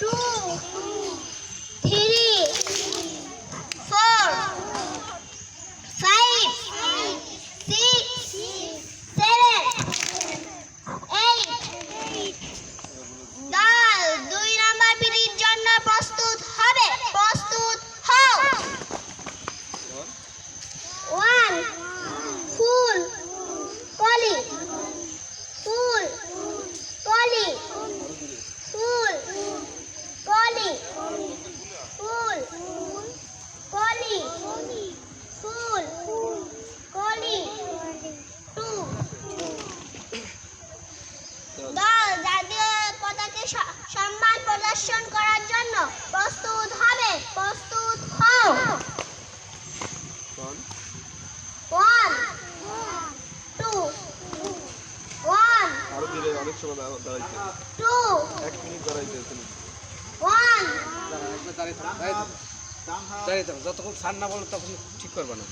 Two দল জাতীয় পতাকে সম্মান প্রদর্শন করার জন্য প্রস্তুত হবে। প্রস্তুত হও। ওয়ান টু ওয়ান আরও ধীরে অনেক সময় দাঁড়া- টু এক মিনিট দাঁড়াইতে ওয়ান দাঁড়িয়ে থাকো দাঁড়িয়ে থাকো দাঁড়িয়ে থাকো যতক্ষণ সার না বলো তখন ঠিক করবে না।